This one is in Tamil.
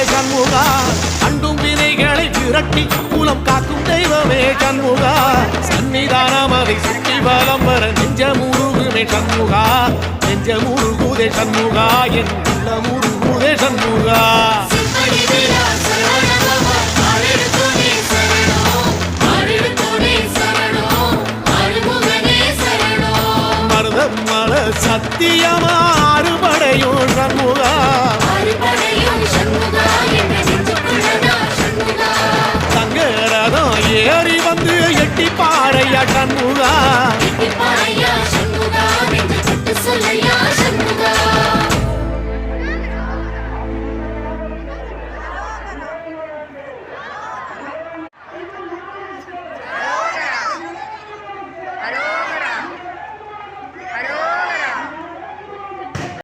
முருகுதே சண்முகா. அண்டும் வினைகளை விரட்டி மூலம் காக்கும் தெய்வமே சண்முகா. சன்னிதானம் அதை சுற்றி பலம் வர நெஞ்ச முருகுமே சண்முகா. நெஞ்ச முருகுதே சண்முகா என் உள்ள முருகுதே சண்முகா சத்தியமாறு కొట్టి పారయ్య కన్నుగా